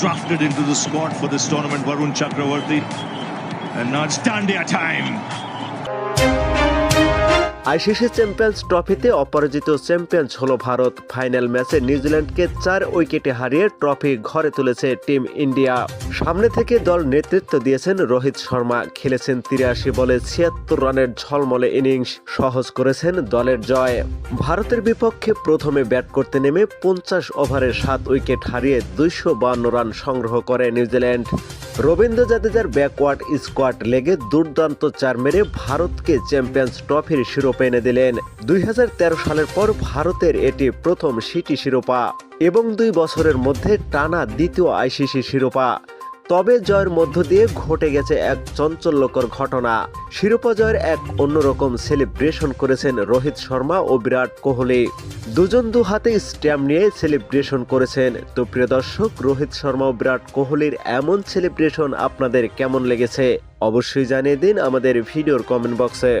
drafted into the squad for this tournament, Varun Chakravarti. And now it's Dandia time. ICC champions ট্রফিতে অপরাজিত champions হলো Bharat. Final ম্যাচে নিউজিল্যান্ডকে চার উইকেটে হারিয়ে ট্রফি ঘরে তুলেছে টিম ইন্ডিয়া। সামনে থেকে দল নেতৃত্ব দিয়েছেন রোহিত শর্মা। খেলেছেন তিরাশি বলে ছিয়াত্তর রানের ঝলমলে ইনিংস। সহজ করেছেন দলের জয়। ভারতের বিপক্ষে প্রথমে ব্যাট করতে নেমে পঞ্চাশ ওভারে সাত উইকেট হারিয়ে দুইশো রান সংগ্রহ করে নিউজিল্যান্ড। রবীন্দ্র জাদেজার ব্যাকওয়ার্ড স্কোয়াড লেগে দুর্দান্ত চার মেরে ভারতকে চ্যাম্পিয়ন্স ট্রফির শিরোপা এনে দিলেন। দুই হাজার তেরো সালের পর ভারতের এটি প্রথম সিটি শিরোপা এবং দুই বছরের মধ্যে টানা দ্বিতীয় আইসিসি শিরোপা। তবে জয়ের মধ্য দিয়ে ঘটে গেছে এক চঞ্চল্যকর ঘটনা। শিরোপা জয়ের এক অন্যরকম সেলিব্রেশন করেছেন রোহিত শর্মা ও বিরাট কোহলি। দুজন দু হাতে স্ট্যাম্প নিয়ে সেলিব্রেশন করেছেন। তো প্রিয় দর্শক, রোহিত শর্মা ও বিরাট কোহলির এমন সেলিব্রেশন আপনাদের কেমন লেগেছে? অবশ্যই জানিয়ে দিন আমাদের ভিডিওর কমেন্ট বক্সে